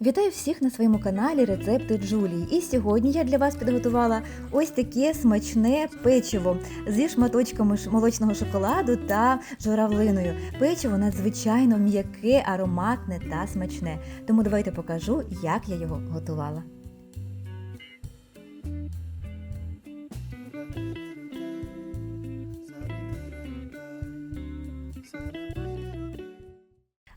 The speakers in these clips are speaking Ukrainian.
Вітаю всіх на своєму каналі Рецепти Джулії. І сьогодні я для вас підготувала ось таке смачне печиво зі шматочками молочного шоколаду та журавлиною. Печиво надзвичайно м'яке, ароматне та смачне. Тому давайте покажу, як я його готувала.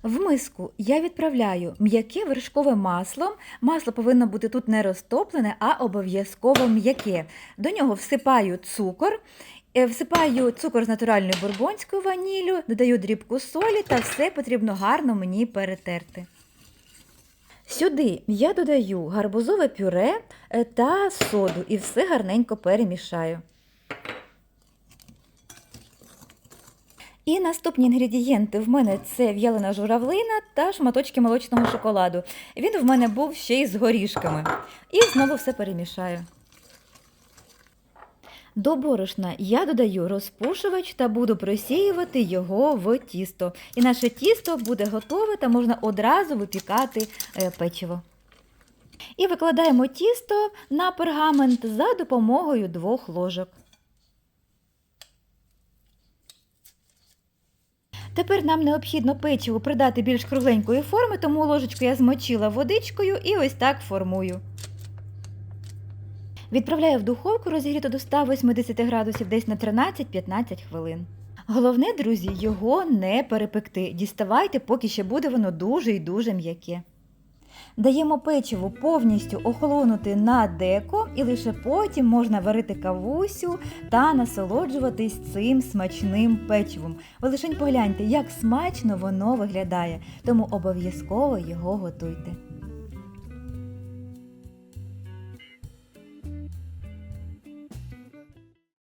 В миску я відправляю м'яке вершкове масло. Масло повинно бути тут не розтоплене, а обов'язково м'яке. До нього всипаю цукор, е, всипаю цукор з натуральною бурбонською ваніллю, додаю дрібку солі та все потрібно гарно мені перетерти. Сюди я додаю гарбузове пюре е, та соду і все гарненько перемішаю. І наступні інгредієнти в мене це в'ялена журавлина та шматочки молочного шоколаду. Він в мене був ще й з горішками. І знову все перемішаю. До борошна я додаю розпушувач та буду просіювати його в тісто. І наше тісто буде готове та можна одразу випікати е, печиво. І викладаємо тісто на пергамент за допомогою двох ложок. Тепер нам необхідно печиво придати більш кругленької форми, тому ложечку я змочила водичкою і ось так формую. Відправляю в духовку розігріту до 180 градусів десь на 13-15 хвилин. Головне, друзі, його не перепекти. Діставайте, поки ще буде воно дуже і дуже м'яке. Даємо печиву повністю охолонути на деко, і лише потім можна варити кавусю та насолоджуватись цим смачним печивом. Ви лишень погляньте, як смачно воно виглядає, тому обов'язково його готуйте.